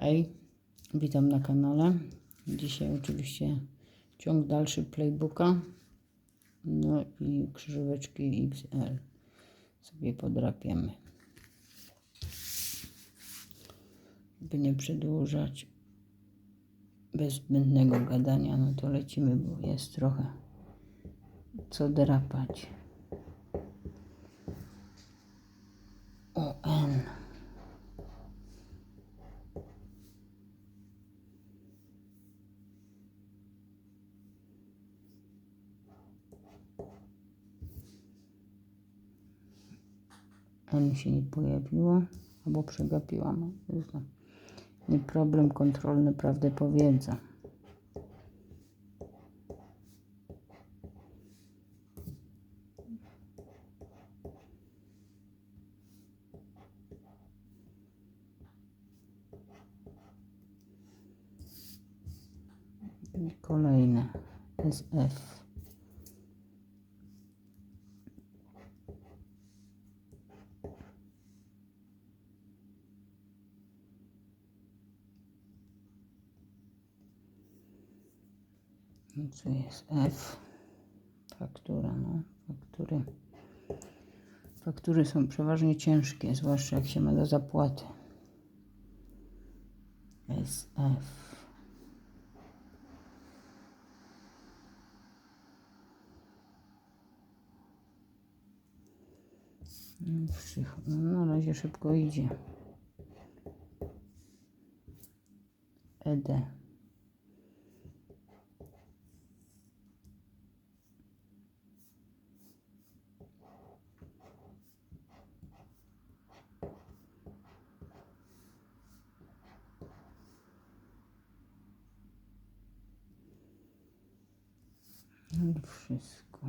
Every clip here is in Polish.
Hej, witam na kanale. Dzisiaj oczywiście ciąg dalszy playbooka. No i krzyżóweczki XL sobie podrapiemy. By nie przedłużać bez zbędnego gadania, no to lecimy, bo jest trochę co drapać. ON. N się nie pojawiło, albo przegapiłam. Nie problem kontrolny, prawdę powiedzą. I Kolejne SF. Co jest F? Faktura, no. Faktury. Faktury są przeważnie ciężkie, zwłaszcza jak się ma do zapłaty. SF. No, No, na razie szybko idzie. ED. No i wszystko.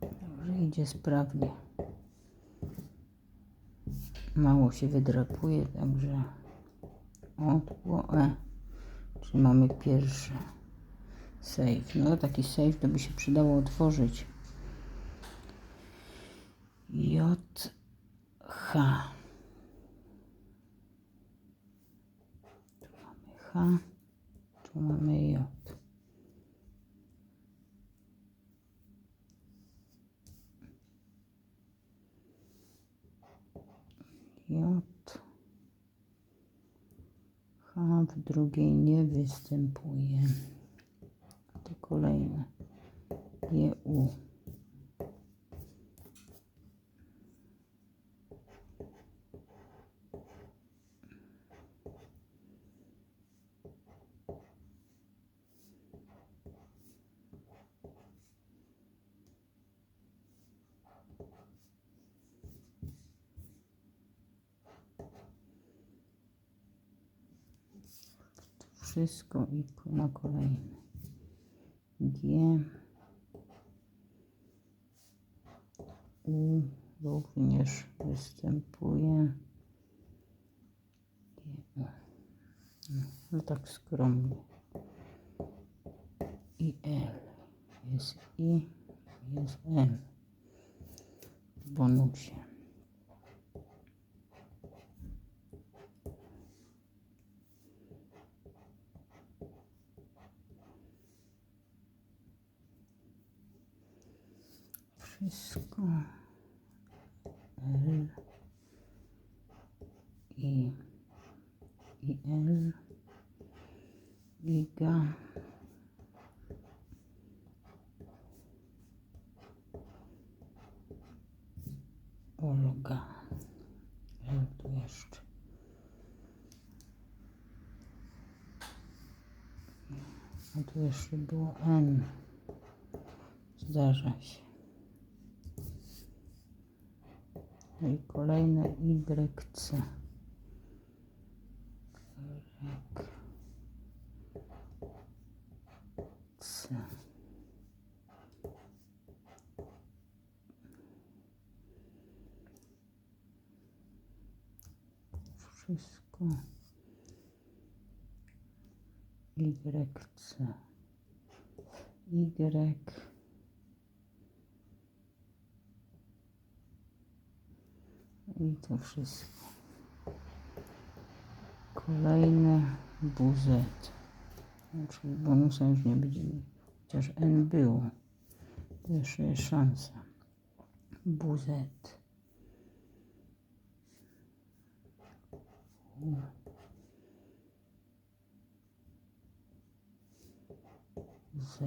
Dobrze, idzie sprawnie. Mało się wydrapuje, także o, to było E. Czyli mamy pierwszy save. No taki save to by się przydało otworzyć. J H. Tu mamy H, tu mamy J. J. H w drugiej nie występuje. To kolejne. G, U. Wszystko i na kolejne. G. U również występuje. No tak skromnie. I L. Jest I, jest L. W bonusie. Wszystko. L. I. I L. Giga. Olga. L tu jeszcze. A tu jeszcze było N. Zdarza się. i kolejne YC. C. Wszystko YC. Y. i to wszystko. Kolejne WZ. Czyli bonusa już nie będzie. miał. Chociaż N było. Jeszcze jest szansa. WZ. Z.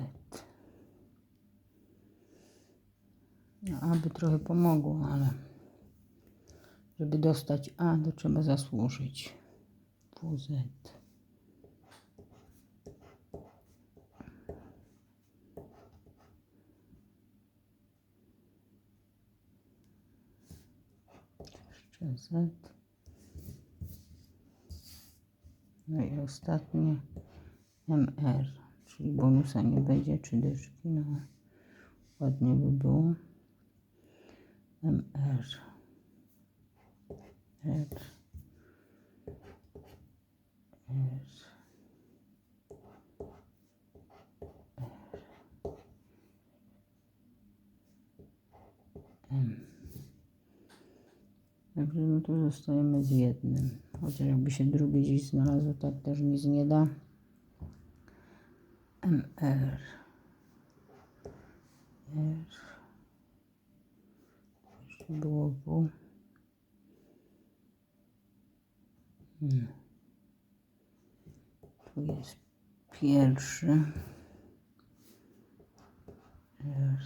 No, aby trochę pomogło, ale żeby dostać A, to trzeba zasłużyć. WZ. Jeszcze Z. No i ostatnie MR, czyli bonusa nie będzie, czy dyszki, no ładnie by było. MR. R. M. Także no tu zostajemy z jednym. Chociaż jakby się drugi gdzieś znalazł, tak też nic nie da. MR. R. Jeszcze było W. Tu jest pierwszy. R.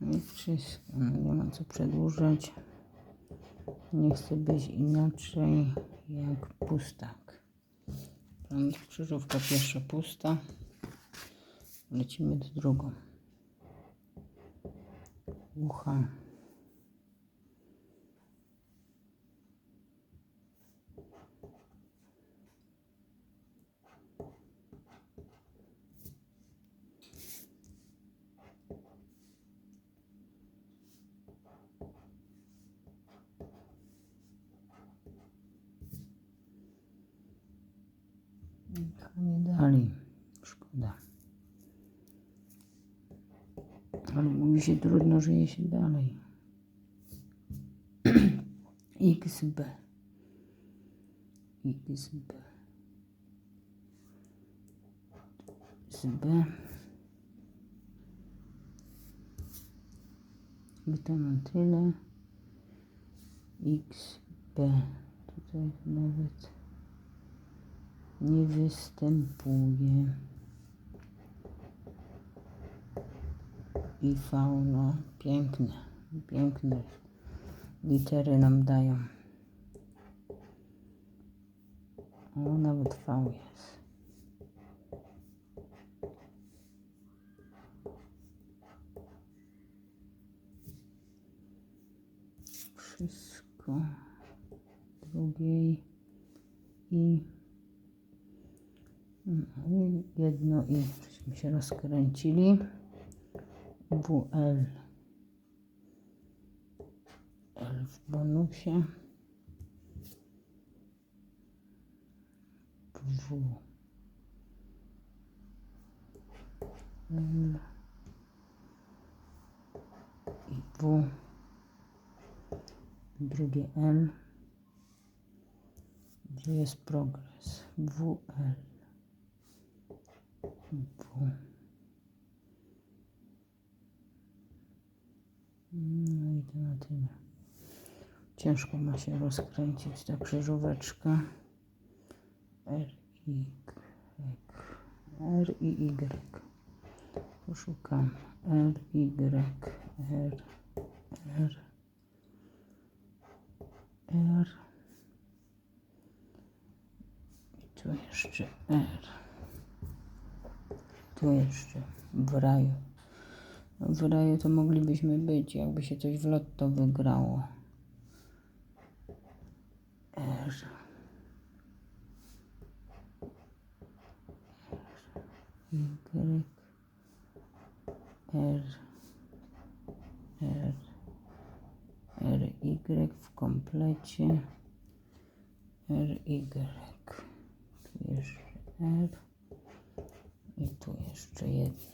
No i wszystko. No nie ma co przedłużać. Nie chce być inaczej jak pustak. Krzyżówka pierwsza pusta. Lecimy do drugą. Ucha. Nie dali. Szkoda. Ale mówi się trudno, żyje się dalej. XB. XB. XB. I to na tyle. XB. Tutaj nawet nie występuje. I fauna piękne, piękne litery nam dają. O, nawet V jest. Wszystko drugiej i no jedno i żeśmy się rozkręcili. WL. L w bonusie. W. L. W. Drugie L. Gdzie jest progres? WL. W. No i to na tyle. Ciężko ma się rozkręcić ta krzyżóweczka. R, Y, R i Y. Poszukam R, Y, R, R, R. I tu jeszcze R. Tu jeszcze w raju. W raju to moglibyśmy być, jakby się coś w lotto wygrało. R. Y. R. R. R. Y w komplecie. R. Y. Tu jeszcze R i tu jeszcze jedno.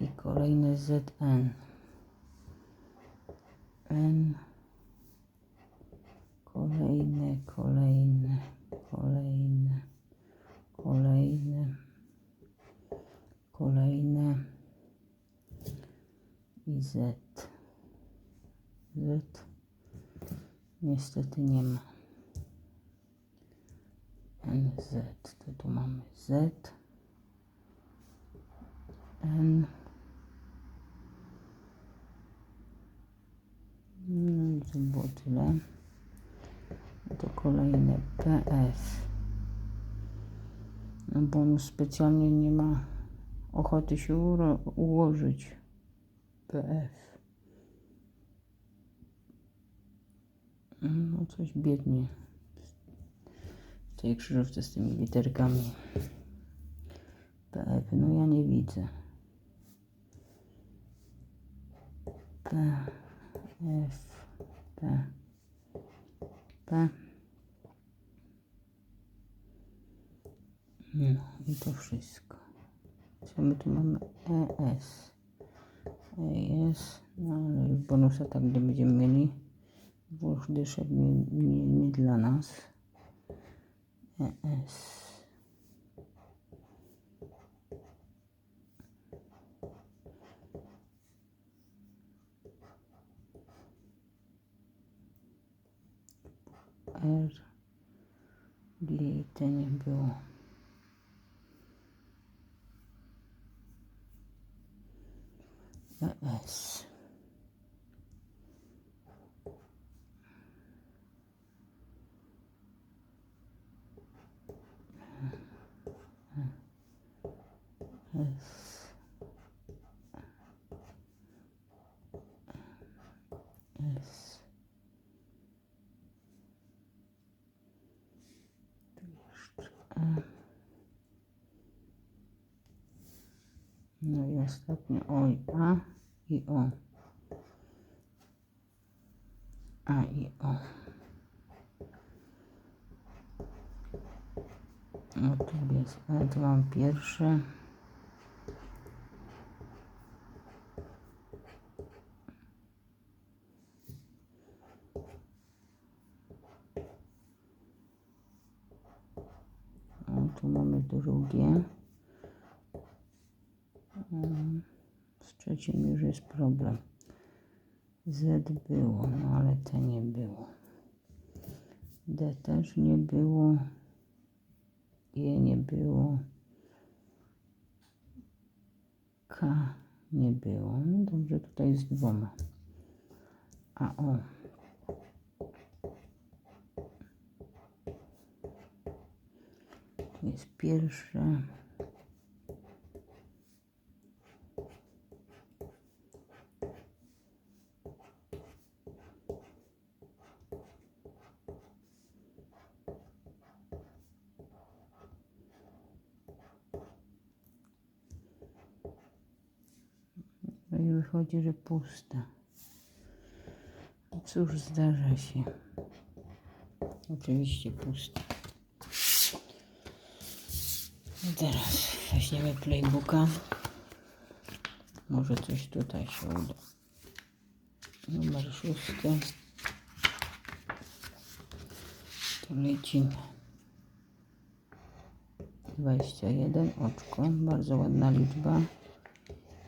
I kolejny ZN. N. Kolejne, kolejne, kolejne, kolejne, kolejne i Z. Z. Niestety nie ma. NZ. To tu mamy Z. N. No i to było tyle. To kolejne PF. No bo on specjalnie nie ma ochoty się ułożyć. PF. No coś biednie. W tej krzyżówce z tymi literkami. PF. No ja nie widzę. P. F. P. P. No i to wszystko. Co my tu mamy? ES. ES. No ale już bonusa tak nie będziemy mieli. Włoch dyszek nie, nie, nie dla nas. ES. R. G. To nie było. ES. S. S. Tu jeszcze E. No i ostatnio O i A i O. A i O. No tu jest E, to mam pierwsze. O, tu mamy drugie. Mm, Z trzecim już jest problem. Z było, no ale T nie było. D też nie było. E nie było. K nie było. No dobrze, tutaj z dwoma. A O. Jest pierwsze. No i wychodzi, że pusta. Cóż, zdarza się. Oczywiście pusta. I teraz weźmiemy playbooka. Może coś tutaj się uda. Numer szósty. To lecimy. 21 oczko. Bardzo ładna liczba.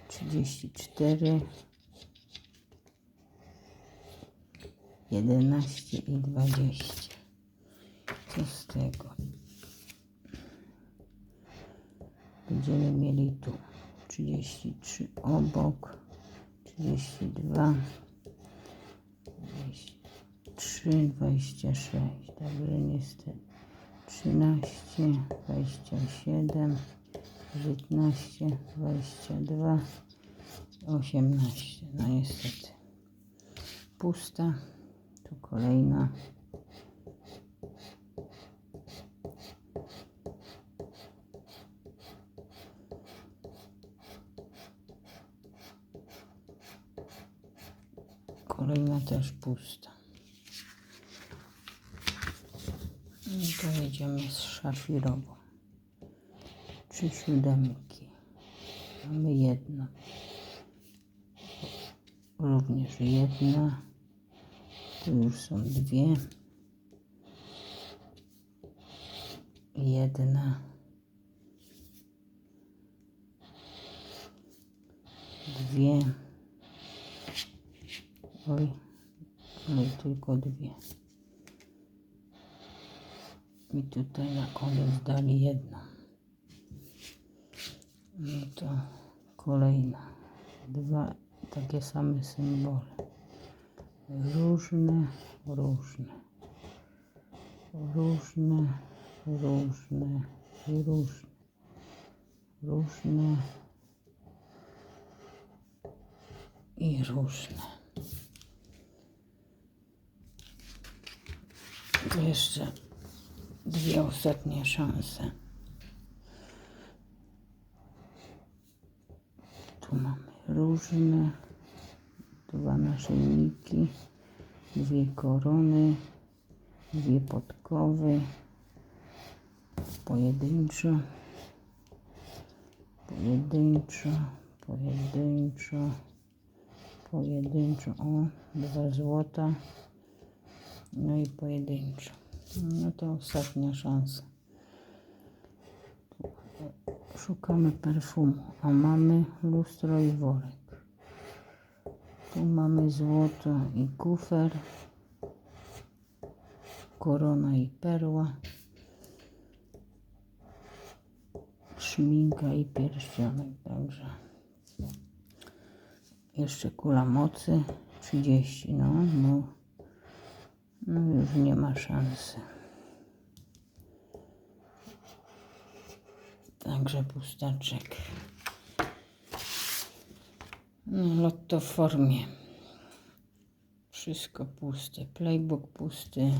34 11 i 20 co z tego? Będziemy mieli tu 33 obok 32 23 26 także niestety. 13 27 19, 22, 18. No niestety. Pusta. Tu kolejna. Kolejna też pusta. I to jedziemy z szafirową. Trzy siódemki. Mamy jedno. Również jedna. Tu już są dwie. Jedna. Dwie. Oj, no tylko dwie. I tutaj na koniec dali jedno. No to kolejna. Dwa takie same symbole. Różne, różne. Różne, różne i różne. Różne i różne. Jeszcze dwie ostatnie szanse. Tu mamy różne, dwa naszyjniki, dwie korony, dwie podkowy, pojedynczo, pojedynczo, pojedynczo, pojedynczo, o, dwa złota, no i pojedynczo. No to ostatnia szansa. Szukamy perfumu, a mamy lustro i worek. Tu mamy złoto i kufer, korona i perła, szminka i pierścionek, także jeszcze kula mocy 30, no, no, no już nie ma szansy. Także pustaczek. No, lotto w formie. Wszystko puste. Playbook pusty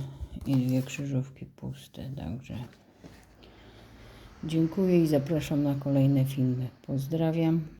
i dwie krzyżówki puste. Także dziękuję i zapraszam na kolejne filmy. Pozdrawiam.